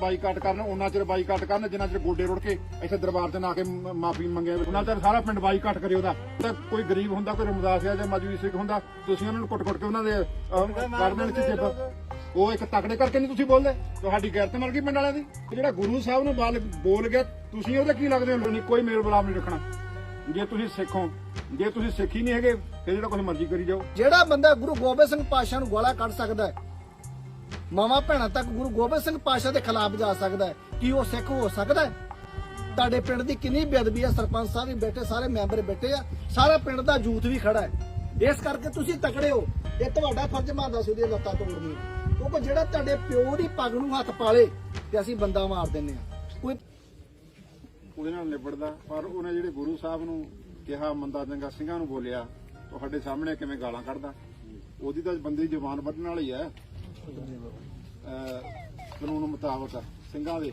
Boycott ਕਰਨ ਉਹਨਾਂ ਚਿਰ ਬਾਈਕਾਟ ਕਰਨ ਜਿੰਨਾ ਚਿਰ ਗੋਡੇ ਰੁੜ ਕੇ ਇੱਥੇ ਦਰਬਾਰ ਤੇ ਨਾ ਕੇ ਮਾਫੀ ਮੰਗੇ। ਉਹਨਾਂ ਚਿਰ ਸਾਰਾ ਪਿੰਡ ਬਾਈਕਾਟ ਕਰੇ ਉਹਦਾ। ਤੇ ਕੋਈ ਗਰੀਬ ਹੁੰਦਾ ਕੋਈ ਰਮਦਾਸ ਆ ਜਾਂ ਮਜਬੀ ਸਿੱਖ ਹੁੰਦਾ ਤੁਸੀਂ ਉਹਨਾਂ ਨੂੰ ਕੁੱਟ-ਕੁੱਟ ਕੇ ਉਹਨਾਂ ਦੇ ਅਹ, ਕਰ ਦੇਣ ਚ ਜਿੱਬ ਉਹ ਇੱਕ ਤਕੜੇ ਕਰਕੇ ਨਹੀਂ ਤੁਸੀਂ ਬੋਲਦੇ। ਤੁਹਾਡੀ ਗੈਰਤ ਮਰ ਗਈ ਪਿੰਡ ਵਾਲਿਆਂ ਦੀ। ਜਿਹੜਾ ਗੁਰੂ ਸਾਹਿਬ ਨੂੰ ਬਾਲ ਬੋਲ ਗਿਆ ਤੁਸੀਂ ਉਹਦੇ ਕੀ ਲੱਗਦੇ ਹੋ? ਨਹੀਂ ਕੋਈ ਮੇਲ ਬਲਾਮ ਨਹੀਂ ਰੱਖਣਾ। ਜੇ ਤੁਸੀਂ ਸਿੱਖ ਹੋ ਜੇ ਤੁਸੀਂ ਸਿੱਖ ਹੀ ਨਹੀਂ ਹੈਗੇ ਫਿਰ ਜਿਹੜਾ ਕੁਝ ਮਰਜ਼ੀ ਕਰੀ ਜਾਓ। ਜਿਹੜਾ ਬੰਦਾ ਗੁਰੂ ਗੋਬਿੰਦ ਸਿੰਘ ਪਾਤਸ਼ਾਹ ਨੂੰ ਗੋਲਾ ਕੱਢ ਸਕਦਾ ਹੈ ਮਾਵਾਂ ਭੈਣਾ ਤੱਕ ਗੁਰੂ ਗੋਬਿੰਦ ਸਿੰਘ ਪਾਤਸ਼ਾਹ ਦੇ ਖਿਲਾਫ ਜਾ ਸਕਦਾ ਹੈ। ਕੀ ਉਹ ਸਿੱਖ ਹੋ ਸਕਦਾ ਹੈ? ਤੁਹਾਡੇ ਪਿੰਡ ਦੀ ਕਿੰਨੀ ਬੇਅਦਬੀ ਹੈ? ਸਰਪੰਚ ਸਾਹਿਬ ਵੀ ਬੈਠੇ, ਸਾਰੇ ਮੈਂਬਰ ਬੈਠੇ ਆ। ਸਾਰਾ ਪਿੰਡ ਦਾ ਯੂਥ ਵੀ ਖੜਾ ਹੈ। ਇਸ ਕਰਕੇ ਤੁਸੀਂ ਤਕੜੇ ਹੋ। ਇਹ ਤੁਹਾਡਾ ਫਰਜ਼ ਬਣਦਾ ਸੀ ਉਹਦੀਆਂ ਲੱਤਾਂ ਤੋੜਨੀਆਂ। ਕਿਉਂਕਿ ਜਿਹੜਾ ਤੁਹਾਡੇ ਪਿਓ ਦੀ ਪੱਗ ਨੂੰ ਹੱਥ ਪਾਲੇ, ਤੇ ਅਸੀਂ ਬੰਦਾ ਮਾਰ ਦਿੰਨੇ ਆ ਕੋਈ ਉਹਦੇ ਨਾਲ ਨਿਬੜਦਾ, ਪਰ ਉਹਨੇ ਜਿਹੜੇ ਗੁਰੂ ਸਾਹਿਬ ਨੂੰ ਕਿਹਾ, ਮੰਦਾ ਚੰਗਾ ਸਿੰਘਾਂ ਨੂੰ ਬੋਲਿਆ, ਤੁਹਾਡੇ ਸਾਹਮਣੇ ਕਿਵੇਂ ਗਾਲਾਂ ਕੱਢਦਾ? ਉਹਦੀ ਤਾਂ ਬੰਦੇ ਦੀ ਜ਼ੁਬਾਨ ਵੱਢਣ ਵਾਲੀ ਹੈ। ਕਾਨੂੰਨ ਮੁਤਾਬਕ, ਸਿੰਘਾਂ ਦੇ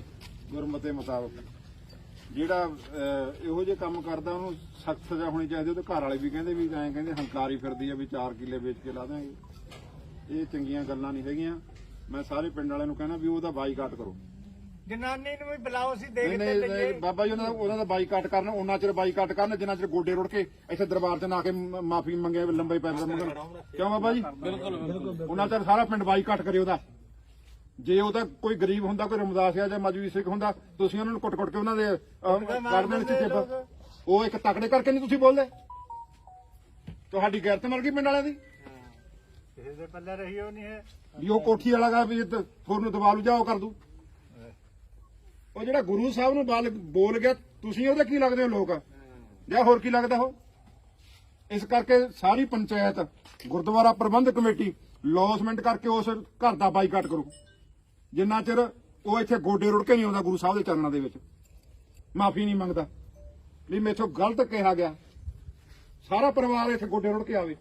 ਗੁਰਮਤੇ ਮੁਤਾਬਕ। ਜਿਹੜਾ ਇਹੋ ਜਿਹੇ ਕੰਮ ਕਰਦਾ, ਉਹਨੂੰ ਸਖਤ ਸਜ਼ਾ ਹੋਣੀ ਚਾਹੀਦੀ, ਉਹਦੇ ਘਰ ਵਾਲੇ ਵੀ ਕਹਿੰਦੇ ਵੀ, ਐਂ ਕਹਿੰਦੇ, ਹੰਕਾਰੀ ਫਿਰਦੀ ਆ ਵੀ 4 ਕਿੱਲੇ ਵੇਚ ਕੇ ਲਾ ਦਾਂਗੇ ਇਹ ਚੰਗੀਆਂ ਗੱਲਾਂ ਨਹੀਂ ਹੈਗੀਆਂ। ਮੈਂ ਸਾਰੇ ਪਿੰਡ ਵਾਲਿਆਂ ਨੂੰ ਕਹਿੰਦਾ ਵੀ ਉਹਦਾ ਬਾਈਕਾਟ ਕਰੋ। ਜਨਾਨੀ ਨੂੰ ਵੀ ਬੁਲਾਓ ਸੀ ਨਹੀਂ ਦੇਖ ਨਹੀਂ ਤੇ ਨਹੀਂ, ਬਾਬਾ ਜੀ ਉਹਨਾਂ ਦਾ ਉਹਨਾਂ ਦਾ ਬਾਈਕਾਟ ਕਰਨ ਉਹਨਾਂ ਚਿਰ ਬਾਈਕਾਟ ਕਰਨ ਜਿੰਨਾ ਚਿਰ ਗੋਡੇ ਰੁੜ ਕੇ ਇੱਥੇ ਦਰਬਾਰ ਤੇ ਨਾ ਕੇ ਮਾਫੀ ਮੰਗੇ ਲੰਬੇ ਪੈਰ ਮੰਗਣ ਕਿਉਂ ਬਾਬਾ ਜੀ? ਬਿਲਕੁਲ ਉਹਨਾਂ ਚਿਰ ਸਾਰਾ ਪਿੰਡ ਬਾਈਕਾਟ ਕਰੇ ਉਹਦਾ। ਜੇ ਉਹ ਤਾਂ ਕੋਈ ਗਰੀਬ ਹੁੰਦਾ ਕੋਈ ਰਮਦਾਸ ਆ ਜਾਂ ਮਜਬੀ ਸਿੱਖ ਹੁੰਦਾ ਤੁਸੀਂ ਉਹਨਾਂ ਨੂੰ ਕੁੱਟ-ਕੁੱਟ ਕੇ ਉਹਨਾਂ ਦੇ ਦੇਣ ਚ ਜਿੱਬ ਉਹ ਇੱਕ ਤਕੜੇ ਕਰਕੇ ਨਹੀਂ ਤੁਸੀਂ ਬੋਲਦੇ? ਤੁਹਾਡੀ ਗੈਰਤ ਮਰ ਗਈ ਪਿੰਡ ਵਾਲਿਆਂ ਦੀ? ਕਿਸੇ ਦੇ ਪੱਲੇ ਰਹੀ ਉਹ ਨਹੀਂ ਹੈ। ਵੀ ਉਹ ਕੋਠੀ ਵਾਲਾ ਗਾ ਵੀ ਤੇ ਤੁਹਾਨੂੰ ਦਬਾ ਲੂ ਜਾਓ ਕਰ ਦੂ। ਉਹ ਜਿਹੜਾ ਗੁਰੂ ਸਾਹਿਬ ਨੂੰ ਬਾਲ- ਬੋਲ ਗਿਆ, ਤੁਸੀਂ ਉਹਦੇ ਕੀ ਲੱਗਦੇ ਹੋ ਲੋਕ? ਜਾਂ ਹੋਰ ਕੀ ਲੱਗਦਾ ਹੋ ਇਸ ਕਰਕੇ ਸਾਰੀ ਪੰਚਾਇਤ, ਗੁਰਦੁਆਰਾ ਪ੍ਰਬੰਧਕ ਕਮੇਟੀ, ਲੌਸਮੈਂਟ ਕਰਕੇ ਉਸ ਘਰ ਦਾ ਬਾਈਕਾਟ ਕਰੋ। ਜਿੰਨਾ ਚਿਰ ਉਹ ਇੱਥੇ ਗੋਡੇ ਰੁੜ ਕੇ ਨਹੀਂ ਆਉਂਦਾ ਗੁਰੂ ਸਾਹਿਬ ਦੇ ਚਰਨਾਂ ਦੇ ਵਿੱਚ। ਮਾਫੀ ਨਹੀਂ ਮੰਗਦਾ। ਵੀ ਮੇਥੋਂ ਗਲਤ ਕਿਹਾ ਗਿਆ। ਸਾਰਾ ਪਰਿਵਾਰ ਇੱਥੇ ਗੋਡੇ ਰੁੜ ਕੇ ਆਵੇ।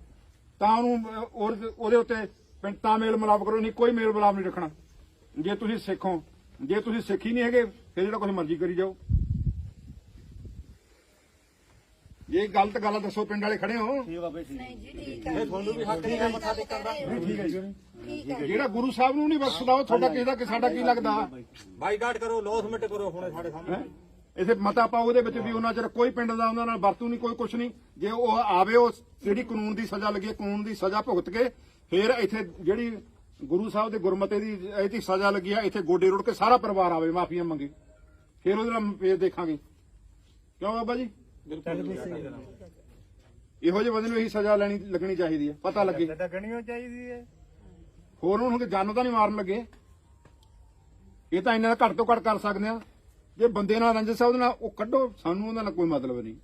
ਤਾਂ ਉਹਨੂੰ ਉਹਦੇ ਉੱਤੇ ਪਿੰਡ ਤਾਮੇਲ ਮਿਲਾਪ ਕਰੋ। ਨਹੀਂ, ਕੋਈ ਮੇਲ ਮਿਲਾਪ ਨਹੀਂ ਰੱਖਣਾ। ਜੇ ਤੁਸੀਂ ਸਿੱਖ ਹੋ, ਜੇ ਤੁਸੀਂ ਸਿੱਖ ਹੀ ਨਹੀਂ ਹੈਗੇ ਫਿਰ ਜਿਹੜਾ ਕੁਝ ਮਰਜ਼ੀ ਕਰੀ ਜਾਓ। ਜੇ ਇਹ ਗਲਤ ਗੱਲ ਦੱਸੋ ਪਿੰਡ ਵਾਲੇ ਖੜੇ ਹੋ। ਨਹੀਂ ਜੀ ਠੀਕ ਹੈ ਤੁਹਾਨੂੰ ਵੀ ਹੱਕ ਨਹੀਂ ਹੈ ਮੱਥਾ ਟੇਕਣ ਦਾ। ਠੀਕ ਹੈ ਜੀ। ਠੀਕ ਹੈ ਜਿਹੜਾ ਗੁਰੂ ਸਾਹਿਬ ਨੂੰ ਨਹੀਂ ਬਖਸ਼ਦਾ ਉਹ ਤੁਹਾਡਾ ਕਿਸੇ ਦਾ ਕਿ ਸਾਡਾ ਕੀ ਲੱਗਦਾ? ਬਾਈਕਾਟ ਕਰੋ ਲੌਸਮੈਂਟ ਕਰੋ ਹੁਣੇ ਸਾਡੇ ਸਾਹਮਣੇ। ਹੈਂ? ਇਥੇ ਮਤਾ ਪਾਓ ਉਹਦੇ ਵਿੱਚ ਵੀ ਉਹਨਾਂ ਚਿਰ ਕੋਈ ਪਿੰਡ ਦਾ ਉਹਨਾਂ ਨਾਲ ਵਰਤੂ ਨਹੀਂ ਕੋਈ ਕੁਛ ਨਹੀਂ। ਜੇ ਉਹ ਆਵੇ ਉਹ ਜਿਹੜੀ ਕਾਨੂੰਨ ਦੀ ਸਜ਼ਾ ਲੱਗੀ ਕਾਨੂੰਨ ਦੀ ਸਜ਼ਾ ਭੁਗਤ ਕੇ ਫਿਰ ਇੱਥੇ ਜਿਹੜੀ ਗੁਰੂ ਸਾਹਿਬ ਦੇ ਗੁਰਮਤੇ ਦੀ ਇਹਦੀ ਸਜ਼ਾ ਲੱਗੀ ਆ ਇੱਥੇ ਗੋਡੇ ਰੁੜ ਕੇ ਸਾਰਾ ਪਰਿਵਾਰ ਆਵੇ ਮਾਫੀਆਂ ਮੰਗੇ। ਫਿਰ ਉਹਦੇ ਨਾਲ ਫੇਰ ਦੇਖਾਂਗੇ। ਕਿਉਂ ਬਾਬਾ ਜੀ? ਇਹੋ ਜਿਹੇ ਬੰਦੇ ਨੂੰ ਇਹੀ ਸਜ਼ਾ ਲੈਣੀ ਲੱਗਣੀ ਚਾਹੀਦੀ ਹੈ ਪਤਾ ਲੱਗੇ। ਲੱਗਣੀਓ ਚਾਹੀਦੀ ਹੈ ਹੋਰ ਉਹਨੂੰ ਕਿ ਜਾਨੋਂ ਤਾਂ ਨਹੀਂ ਮਾਰਨ ਲੱਗੇ? ਇਹ ਤਾਂ ਇਹਨਾਂ ਦਾ ਘੱਟ ਤੋਂ ਘੱਟ ਕਰ ਸਕਦੇ ਆ। ਜੇ ਬੰਦੇ ਨਾਲ ਆ ਉਹਦੇ ਨਾਲ ਉਹ ਕੱਢੋ। ਸਾਨੂੰ ਉਹਦਾ ਨਾਲ ਕੋਈ ਮਤਲਬ ਨਹੀਂ।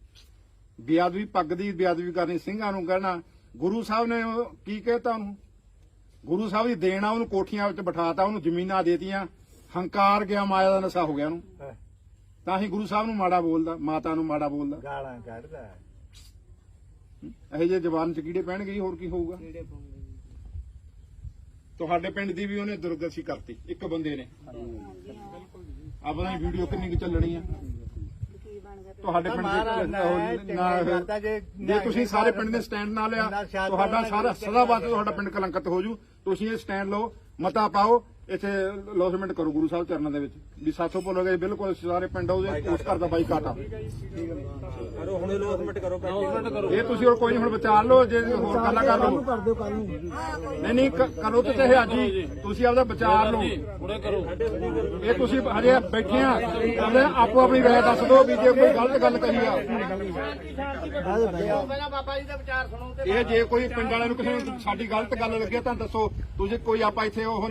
ਬੇਅਦਬੀ ਪੱਗ ਦੀ ਬੇਅਦਬੀ ਕਰਨੀ ਸਿੰਘਾਂ ਨੂੰ ਕਹਿਣਾ। ਗੁਰੂ ਸਾਹਿਬ ਨੇ ਕੀ ਕਹਿਤਾ ਉਹਨੂੰ? ਗੁਰੂ ਸਾਹਿਬ ਦੀ ਦੇਣ ਉਹਨੂੰ ਕੋਠੀਆਂ ਵਿੱਚ ਬਿਠਾਤਾ ਉਹਨੂੰ ਜ਼ਮੀਨਾਂ ਦੇਤੀਆਂ। ਹੰਕਾਰ ਗਿਆ ਮਾਇਆ ਦਾ ਨਸ਼ਾ ਹੋ ਗਿਆ ਉਹਨੂੰ। ਤਾਂ ਹੀ ਗੁਰੂ ਸਾਹਿਬ ਨੂੰ ਮਾੜਾ ਬੋਲਦਾ ਮਾਤਾ ਨੂੰ ਮਾੜਾ ਬੋਲਦਾ। ਗਾਲਾਂ ਕੱਢਦਾ। ਇਹੋ ਜਿਹੇ ਜ਼ਬਾਨ ਚ ਕੀੜੇ ਪੈਣਗੇ ਜੀ, ਹੋਰ ਕੀ ਹੋਊਗਾ? ਤੁਹਾਡੇ ਪਿੰਡ ਦੀ ਵੀ ਉਹਨੇ ਦੁਰਗਤੀ ਕਰਤੀ ਇੱਕ ਬੰਦੇ ਨੇ। ਆਪਣਾ ਵੀਡੀਓ ਕਿੰਨੀ ਕੁ ਚੱਲਣੀ ਆ। ਤੁਹਾਡੇ ਪਿੰਡ ਦੇ ਨੇ ਜੇ ਜੇ ਤੁਸੀਂ ਸਾਰੇ ਪਿੰਡ ਦੇ ਸਟੈਂਡ ਨਾ ਲਿਆ ਤੁਹਾਡਾ ਸਾਰਾ ਸਦਾ ਬਾਅਦ ਤੁਹਾਡਾ ਪਿੰਡ ਕਲੰਕਿਤ ਹੋ ਜੂ। ਤੁਸੀਂ ਇਹ ਸਟੈਂਡ ਲਓ ਮਤਾ ਪਾਓ ਇੱਥੇ ਲੌਸਮੈਂਟ ਕਰੋ ਗੁਰੂ ਸਾਹਿਬ ਚਰਨਾਂ ਦੇ ਵਿੱਚ। ਵੀ ਸਾਥੋਂ ਭੁੱਲੋਗੇ ਬਿਲਕੁਲ ਸਾਰੇ ਪਿੰਡ ਉਹਦੇ ਉਸ ਘਰ ਦਾ ਬਾਈਕਾਟ ਆ। ਕਰੋ ਹੁਣੇ ਲੌਸਮੈਂਟ ਕਰੋ ਇਹ ਤੁਸੀਂ ਹੁਣ ਕੋਈ ਨਹੀਂ ਹੁਣ ਵਿਚਾਰ ਲਓ ਜੇ ਹੋਰ ਗੱਲਾਂ ਕਰ ਲਓ। ਕਰ ਦਿਓ ਕੱਲ ਨੂੰ। ਨਹੀਂ ਨਹੀਂ ਕਰੋ ਤੇ ਚਾਹੇ ਅੱਜ ਹੀ। ਤੁਸੀਂ ਆਪਦਾ ਵਿਚਾਰ ਲਓ। ਇਹ ਤੁਸੀਂ ਹਜੇ ਬੈਠੇ ਆ। ਆਪੋ ਆਪਣੀ ਰਾਏ ਦੱਸ ਦਿਓ ਵੀ ਜੇ ਕੋਈ ਗਲਤ ਗੱਲ ਕਹੀ ਆ। ਇਹ ਜੇ ਕੋਈ ਪਿੰਡ ਵਾਲਿਆਂ ਨੂੰ ਕਿਸੇ ਨੂੰ ਸਾਡੀ ਗਲਤ ਗੱਲ ਲੱਗੇ ਤਾਂ ਦੱਸੋ। ਤੁਸੀਂ ਕੋਈ ਆਪਾਂ ਇੱਥੇ ਉਹ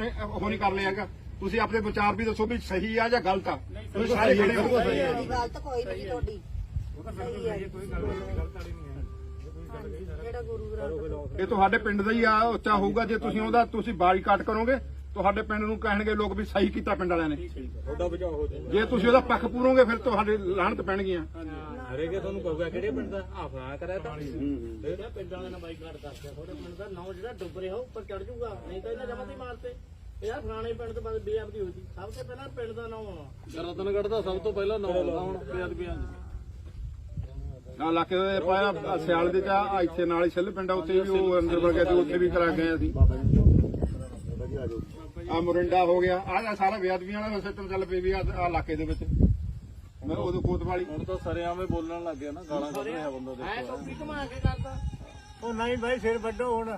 ਕਰ ਲਿਆਗਾ ਤੁਸੀਂ ਆਪਣੇ ਵਿਚਾਰ ਵੀ ਦੱਸੋ ਵੀ ਸਹੀ ਆ ਜਾਂ ਗਲਤ ਆ। ਤੁਸੀਂ ਸਾਰੇ ਖੜੇ ਹੋ। ਤੁਹਾਡੀ। ਗੱਲ ਤਾਂ ਕੋਈ ਨਹੀਂ ਤੁਹਾਡੀ ਸਹੀ ਹੈ। ਜਿਹੜਾ ਗੁਰੂ ਗ੍ਰੰਥ ਇਹ ਤੁਹਾਡੇ ਪਿੰਡ ਦਾ ਹੀ ਆ ਉੱਚਾ ਹੋਊਗਾ। ਜੇ ਤੁਸੀਂ ਉਹਦਾ ਤੁਸੀਂ ਬਾਈਕਾਟ ਕਰੋਗੇ ਤੁਹਾਡੇ ਪਿੰਡ ਨੂੰ ਕਹਿਣਗੇ ਲੋਕ ਵੀ ਸਹੀ ਕੀਤਾ ਪਿੰਡ ਵਾਲਿਆਂ ਨੇ। ਤੁਹਾਡਾ ਬਚਾਓ ਹੋ ਜਾਊਗਾ। ਜੇ ਤੁਸੀਂ ਉਹਦਾ ਪੱਖ ਪੂਰੋਗੇ ਫਿਰ ਤੁਹਾਡੇ ਲਾਹਣਤ ਪੈਣਗੀਆਂ। ਹਰੇਕੇ ਤੁਹਾਨੂੰ ਕਹੂਗਾ ਕਿਹੜੇ ਪਿੰਡ ਦਾ? ਆ ਫਲਾ ਕਰਿਆ ਤਾਂ ਜਿਹੜਾ ਪਿੰਡਾਂ ਵਾਲਿਆਂ ਨੇ ਬਾਈਕਾਟ ਕਰਤਾ ਤੁਹਾਡੇ ਪਿੰਡ ਦਾ ਨਾਂ ਜਿਹੜਾ ਡੁੱਬ ਰਿਹਾ ਉਹ ਉੱਪਰ ਚੜ ਜਾਊਗਾ। ਨਹੀਂ ਤਾਂ ਇਹਨਾਂ ਜਮਾਂ ਤੇ ਮਾਰਤੇ। ਯਾਰ ਫਲਾਣੇ ਪਿੰਡ ਤੋਂ ਬਾਅਦ ਬੇਅਬਦੀ ਹੋਈ ਸੀ। ਸਭ ਤੋਂ ਪਹਿਲਾਂ ਪਿੰਡ ਦਾ ਨਾਂ ਆਉਣਾ ਰਤਨਗੜ੍ਹ ਦਾ ਸਭ ਤੋਂ ਪਹਿਲਾਂ ਨਾਮ ਆਉਂਦਾ ਹੁਣ ਬੇਅਦਬੀਆਂ ਨਾ ਇਲਾਕੇ ਦੇ ਪਾਇਆ ਆਹ ਸਿਆਲ ਦੇ ਚ ਆਹ ਇੱਥੇ ਨਾਲ ਹੀ ਛਿੱਲ ਪਿੰਡ ਆ ਉੱਥੇ ਵੀ ਉਹ ਅੰਦਰ ਵੜ ਗਿਆ ਸੀ ਉੱਥੇ ਵੀ ਕਰਾ ਗਏ ਅਸੀਂ ਆ ਮੁਰਿੰਡਾ ਹੋ ਗਿਆ। ਆ ਸਾਰਾ ਬੇਅਦਬੀਆਂ ਵਾਲਾ ਸਿਸਟਮ ਚੱਲ ਪਈ ਵੀ ਆ ਇਲਾਕੇ ਦੇ ਵਿੱਚ। ਮੈਂ ਉਦੋਂ ਕੋਤਵਾਲੀ ਹੁਣ ਤਾਂ ਸਰਿਆਵੇਂ ਬੋਲਣ ਲੱਗ ਗਿਆ ਨਾ ਗਾਲਾਂ ਕੱਢ ਰਿਹਾ ਬੰਦਾ ਐ ਦੇਖੋ ਟੋਪੀ ਘੁਮਾ ਕੇ ਕਰਦਾ। ਉਹ ਨਹੀਂ ਬਾਈ ਸਿਰ ਵੱਡੋ ਹੁਣ।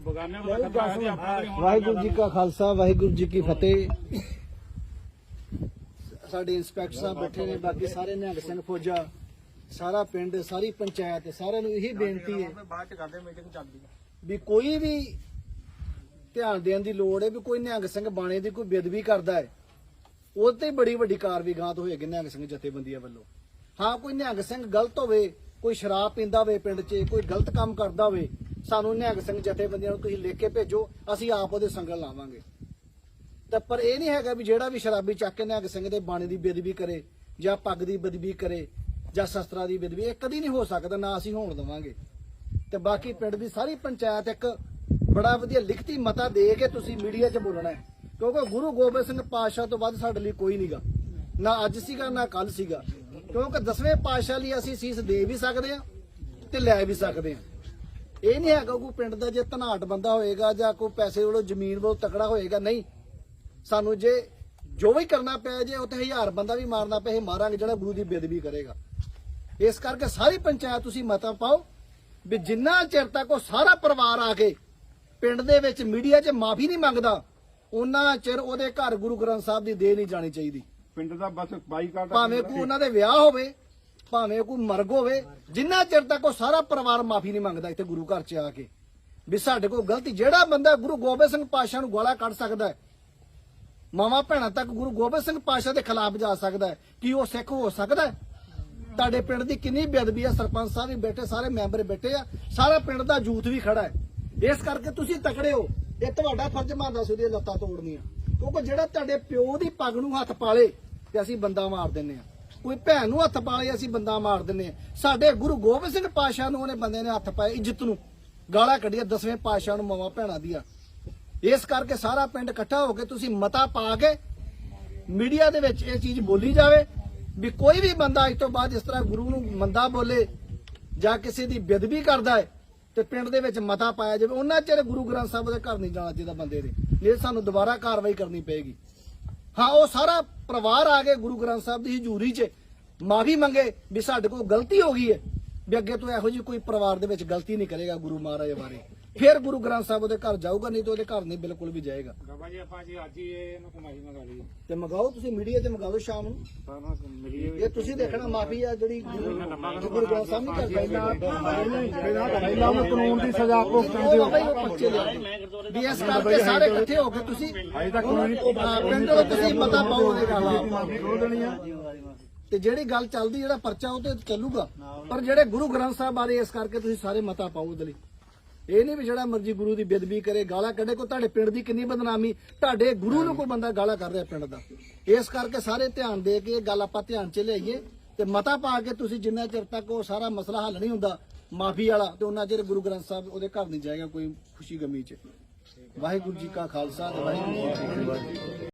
ਬਗਾਨੇ ਖਤਰਾ ਹੈ ਆਪਣਾ ਵਾਹਿਗੁਰੂ ਜੀ ਕਾ ਖਾਲਸਾ ਵਾਹਿਗੁਰੂ ਜੀ ਕੀ ਫਤਿਹ। ਸਾਡੇ ਇੰਸਪੈਕਟਰ ਸਾਹਿਬ ਬੈਠੇ ਨੇ ਬਾਕੀ ਸਾਰੇ ਨਿਹੰਗ ਸਿੰਘ ਫੌਜਾ ਸਾਰਾ ਪਿੰਡ ਸਾਰੀ ਪੰਚਾਇਤ ਸਾਰਿਆਂ ਨੂੰ ਇਹੀ ਬੇਨਤੀ ਹੈ ਬਾਅਦ ਚ ਕਰਦੇ ਮੀਟਿੰਗ ਚੱਲਦੀ ਵੀ ਕੋਈ ਵੀ ਧਿਆਨ ਦੇਣ ਦੀ ਲੋੜ ਹੈ ਵੀ ਕੋਈ ਨਿਹੰਗ ਸਿੰਘ ਬਾਣੇ ਦੀ ਕੋਈ ਬੇਦਬੀ ਕਰਦਾ ਹੈ ਉਹ ਤੇ ਬੜੀ ਵੱਡੀ ਕਾਰਵਾਈ ਗਾਂਤ ਹੋਏਗੀ ਨਿਹੰਗ ਸਿੰਘ ਜਥੇਬੰਦੀਆਂ ਵੱਲੋਂ। ਹਾਂ ਕੋਈ ਨਿਹੰਗ ਸਿੰਘ ਗਲਤ ਹੋਵੇ ਕੋਈ ਸ਼ਰਾਬ ਪੀਂਦਾ ਹੋਵੇ ਪਿੰਡ 'ਚ ਕੋਈ ਗਲਤ ਕੰਮ ਕਰਦਾ ਹੋਵੇ ਸਾਨੂੰ ਨਿਹੰਗ ਸਿੰਘ ਜਥੇਬੰਦੀਆਂ ਨੂੰ ਤੁਸੀਂ ਲਿਖ ਕੇ ਭੇਜੋ, ਅਸੀਂ ਆਪ ਉਹਦੇ ਸੰਗਲ ਲਾਵਾਂਗੇ। ਤਾਂ ਪਰ ਇਹ ਨਹੀਂ ਹੈਗਾ ਵੀ ਜਿਹੜਾ ਵੀ ਸ਼ਰਾਬੀ ਚੱਕ ਕੇ ਨਿਹੰਗ ਸਿੰਘ ਦੇ ਬਾਣੇ ਦੀ ਬੇਦਬੀ ਕਰੇ, ਜਾਂ ਪੱਗ ਦੀ ਬੇਦਬੀ ਕਰੇ, ਜਾਂ ਸ਼ਸਤਰਾਂ ਦੀ ਬੇਦਬੀ, ਇਹ ਕਦੀ ਨਹੀਂ ਹੋ ਸਕਦਾ, ਨਾ ਅਸੀਂ ਹੋਣ ਦੇਵਾਂਗੇ। ਤੇ ਬਾਕੀ ਪਿੰਡ ਦੀ ਸਾਰੀ ਪੰਚਾਇਤ ਇੱਕ ਬੜਾ ਵਧੀਆ ਲਿਖਤੀ ਮਤਾ ਦੇ ਕੇ ਤੁਸੀਂ ਮੀਡੀਆ 'ਚ ਬੋਲਣਾ ਹੈ। ਕਿਉਂਕਿ ਗੁਰੂ ਗੋਬਿੰਦ ਸਿੰਘ ਪਾਤਸ਼ਾਹ ਤੋਂ ਵੱਧ ਸਾਡੇ ਲਈ ਕੋਈ ਨਹੀਂਗਾ ਨਾ ਅੱਜ ਸੀਗਾ, ਨਾ ਕੱਲ ਸੀਗਾ। ਕਿਉਂਕਿ ਦਸਵੇਂ ਪਾਤਸ਼ਾਹ ਲਈ ਅਸੀਂ ਸੀਸ ਦੇ ਵੀ ਸਕਦੇ ਹਾਂ ਤੇ ਲੈ ਵੀ ਸਕਦੇ ਹਾਂ। ਇਹ ਨਹੀਂ ਹੈਗਾ ਕੋਈ ਪਿੰਡ ਦਾ ਜੇ ਧਨਾਟ ਬੰਦਾ ਹੋਏਗਾ ਜਾਂ ਕੋਈ ਪੈਸੇ ਵੱਲੋਂ ਜ਼ਮੀਨ ਵੱਲੋਂ ਤਕੜਾ ਹੋਏਗਾ ਨਹੀਂ। ਸਾਨੂੰ ਜੇ ਜੋ ਵੀ ਕਰਨਾ ਪਿਆ ਜੇ ਉੱਥੇ ਹਜ਼ਾਰ ਬੰਦਾ ਵੀ ਮਾਰਨਾ ਪਏ ਮਾਰਾਂਗੇ ਜਿਹੜਾ ਗੁਰੂ ਦੀ ਬੇਦਬੀ ਕਰੇਗਾ। ਇਸ ਕਰਕੇ ਸਾਰੀ ਪੰਚਾਇਤ ਤੁਸੀਂ ਮਤਾ ਪਾਓ ਵੀ ਜਿੰਨਾ ਚਿਰ ਤੱਕ ਉਹ ਸਾਰਾ ਪਰਿਵਾਰ ਆ ਕੇ ਪਿੰਡ ਦੇ ਵਿੱਚ ਮੀਡੀਆ 'ਚ ਮਾਫੀ ਨਹੀਂ ਮੰਗਦਾ ਉਹਨਾਂ ਚਿਰ ਉਹਦੇ ਘਰ ਗੁਰੂ ਗ੍ਰੰਥ ਸਾਹਿਬ ਦੀ ਦੇਹ ਨਹੀਂ ਜਾਣੀ ਚਾਹੀਦੀ। ਪਿੰਡ ਦਾ ਬਸ ਬਾਈਕਾਟ ਭਾਵੇਂ ਕੋਈ ਉਹਨਾਂ ਦੇ ਵਿਆਹ ਹੋਵੇ ਭਾਵੇਂ ਕੋਈ ਮਰਗ ਹੋਵੇ ਜਿੰਨਾ ਚਿਰ ਤੱਕ ਉਹ ਸਾਰਾ ਪਰਿਵਾਰ ਮਾਫੀ ਨਹੀਂ ਮੰਗਦਾ ਇੱਥੇ ਗੁਰੂ ਘਰ 'ਚ ਆ ਕੇ। ਵੀ ਸਾਡੇ ਕੋਲ ਗਲਤੀ, ਜਿਹੜਾ ਬੰਦਾ ਗੁਰੂ ਗੋਬਿੰਦ ਸਿੰਘ ਪਾਤਸ਼ਾਹ ਨੂੰ ਗੋਲਾ ਕੱਢ ਸਕਦਾ ਹੈ, ਮਾਵਾ ਭੈਣਾਂ ਤੱਕ ਗੁਰੂ ਗੋਬਿੰਦ ਸਿੰਘ ਪਾਤਸ਼ਾਹ ਦੇ ਖਿਲਾਫ ਜਾ ਸਕਦਾ ਹੈ, ਕੀ ਉਹ ਸਿੱਖ ਹੋ ਸਕਦਾ ਹੈ? ਤੁਹਾਡੇ ਪਿੰਡ ਦੀ ਕਿੰਨੀ ਬੇਅਦਬੀ ਹੈ, ਸਰਪੰਚ ਸਾਹਿਬ ਵੀ ਬੈਠੇ, ਸਾਰੇ ਮੈਂਬਰ ਬੈਠੇ ਆ, ਸਾਰਾ ਪਿੰਡ ਦਾ ਜੂਥ ਵੀ ਖੜਾ ਹੈ। ਇਸ ਕਰਕੇ ਤੁਸੀਂ ਤਕੜੇ ਹੋ। ਇਹ ਤੁਹਾਡਾ ਫਰਜ਼ ਬਣਦਾ ਸੀ ਉਹਦੀਆਂ ਲੱਤਾਂ ਤੋੜਨੀਆਂ। ਕਿਉਂਕਿ ਜਿਹੜਾ ਤੁਹਾਡੇ ਪਿਓ ਦੀ ਪੱਗ ਨੂੰ ਹੱਥ ਪਾਲੇ ਤੇ ਅਸੀਂ ਬੰਦਾ ਮਾਰ ਦਿੰਨੇ ਆ ਕੋਈ ਭੈਣ ਨੂੰ ਹੱਥ ਪਾ ਲਿਆ ਅਸੀਂ ਬੰਦਾ ਮਾਰ ਦਿੰਨੇ ਆ ਸਾਡੇ ਗੁਰੂ ਗੋਬਿੰਦ ਸਿੰਘ ਪਾਤਸ਼ਾਹ ਨੂੰ ਉਹਨੇ ਬੰਦੇ ਨੇ ਹੱਥ ਪਾਇਆ, ਇੱਜ਼ਤ ਨੂੰ। ਗਾਲਾਂ ਕੱਢੀਆਂ, ਦਸਵੇਂ ਪਾਤਸ਼ਾਹ ਨੂੰ ਮਾਵਾ ਭੈਣਾਂ ਦੀਆਂ। ਇਸ ਕਰਕੇ ਸਾਰਾ ਪਿੰਡ ਇਕੱਠਾ ਹੋ ਕੇ ਤੁਸੀਂ ਮਤਾ ਪਾ ਕੇ ਮੀਡੀਆ ਦੇ ਵਿੱਚ ਇਹ ਚੀਜ਼ ਬੋਲੀ ਜਾਵੇ ਵੀ ਕੋਈ ਵੀ ਬੰਦਾ ਇਸ ਤੋਂ ਬਾਅਦ ਇਸ ਤਰ੍ਹਾਂ ਗੁਰੂ ਨੂੰ ਮੰਦਾ ਬੋਲੇ ਜਾਂ ਕਿਸੇ ਦੀ ਬੇਦਬੀ ਕਰਦਾ ਹੈ ਤੇ ਪਿੰਡ ਦੇ ਵਿੱਚ ਮਤਾ ਪਾਇਆ ਜਾਵੇ, ਉਹਨਾਂ ਚਿਰ ਗੁਰੂ ਗ੍ਰੰਥ ਸਾਹਿਬ ਦੇ ਘਰ ਨਹੀਂ ਜਾਣਾ ਚਾਹੀਦਾ ਬੰਦੇ ਦੇ। ਇਹ ਸਾਨੂੰ ਦੁਬਾਰਾ ਕਾਰਵਾਈ ਕਰਨੀ ਪਏਗੀ। ਹਾਂ, ਉਹ ਸਾਰਾ ਪਰਿਵਾਰ ਆ ਕੇ ਗੁਰੂ ਗ੍ਰੰਥ ਸਾਹਿਬ ਦੀ ਹਜ਼ੂਰੀ 'ਚ ਮਾਫੀ ਮੰਗੇ ਵੀ ਸਾਡੇ ਕੋਲ ਗਲਤੀ ਹੋ ਗਈ ਹੈ ਵੀ ਅੱਗੇ ਤੋਂ ਇਹੋ ਜਿਹੀ ਕੋਈ ਪਰਿਵਾਰ ਦੇ ਵਿੱਚ ਗਲਤੀ ਨਹੀਂ ਕਰੇਗਾ ਗੁਰੂ ਮਹਾਰਾਜ ਬਾਰੇ। ਫਿਰ ਗੁਰੂ ਗ੍ਰੰਥ ਸਾਹਿਬ ਉਹਦੇ ਘਰ ਜਾਊਗਾ ਨਹੀਂ ਤਾਂ ਉਹਦੇ ਘਰ ਨਹੀਂ ਬਿਲਕੁਲ ਵੀ ਜਾਏਗਾ ਬਾਬਾ ਜੀ ਆਪਾਂ ਜੀ ਅੱਜ ਹੀ ਇਹਨੂੰ ਕਮਾਈ ਮੰਗਾ ਲਈ ਤੇ ਮੰਗਾਓ ਤੁਸੀਂ ਮੀਡੀਆ ਤੇ ਮੰਗਾਓ ਸ਼ਾਮ ਨੂੰ ਸਾਨੂੰ ਮਿਲੀ ਇਹ ਤੁਸੀਂ ਦੇਖਣਾ ਮਾਫੀ ਆ ਜਿਹੜੀ ਗੁਰੂ ਗੁਰੂ ਗ੍ਰੰਥ ਸਾਹਿਬ ਨਹੀਂ ਕਰਦਾ ਪਹਿਲਾਂ ਉਹਨੂੰ ਕਾਨੂੰਨ ਦੀ ਸਜ਼ਾ ਆਪੋ ਉਹ ਉਹ ਲਿਆ ਵੀ ਇਸ ਕਰਕੇ ਸਾਰੇ ਇਕੱਠੇ ਹੋ ਕੇ ਤੁਸੀਂ ਹਾਂ, ਪਿੰਡ ਵਿੱਚ ਤੁਸੀਂ ਮਤਾ ਪਾਓ ਉਹਦੇ ਖਿਲਾਫ ਤੇ ਜਿਹੜੀ ਗੱਲ ਚੱਲਦੀ ਜਿਹੜਾ ਪਰਚਾ ਉਹ ਤੇ ਚੱਲੂਗਾ ਪਰ ਜਿਹੜੇ ਗੁਰੂ ਗ੍ਰੰਥ ਸਾਹਿਬ ਬਾਰੇ ਇਸ ਕਰਕੇ ਤੁਸੀਂ ਸਾਰੇ ਮਤਾ ਪਾਓ ਉਹਦੇ ਲਈ ਇਹ ਨਹੀਂ ਵੀ ਜਿਹੜਾ ਮਰਜ਼ੀ ਗੁਰੂ ਦੀ ਬੇਦਬੀ ਕਰੇ ਗਾਲਾਂ ਕੱਢੇ ਕੋ ਤੁਹਾਡੇ ਪਿੰਡ ਦੀ ਕਿੰਨੀ ਬਦਨਾਮੀ ਤੁਹਾਡੇ ਗੁਰੂ ਨੂੰ ਕੋਈ ਬੰਦਾ ਗਾਲਾਂ ਕੱਢ ਰਿਹਾ ਪਿੰਡ ਦਾ। ਇਸ ਕਰਕੇ ਸਾਰੇ ਧਿਆਨ ਦੇ ਕੇ ਇਹ ਗੱਲ ਆਪਾਂ ਧਿਆਨ 'ਚ ਲਿਆਈਏ ਤੇ ਮਤਾ ਪਾ ਕੇ ਤੁਸੀਂ ਜਿੰਨਾ ਚਿਰ ਤੱਕ ਉਹ ਸਾਰਾ ਮਸਲਾ ਹੱਲ ਨਹੀਂ ਹੁੰਦਾ ਮਾਫੀ ਵਾਲਾ ਤੇ ਉਹਨਾਂ ਚਿਰ ਗੁਰੂ ਗ੍ਰੰਥ ਸਾਹਿਬ ਉਹਦੇ ਘਰ ਨਹੀਂ ਜਾਏਗਾ ਕੋਈ ਖੁਸ਼ੀ ਗਮੀ 'ਚ। ਵਾਹਿਗੁਰੂ ਜੀ ਕਾ ਖਾਲਸਾ ਤੇ ਵਾਹਿਗੁਰੂ ਜੀ ਕੀ ਫਤਿਹ।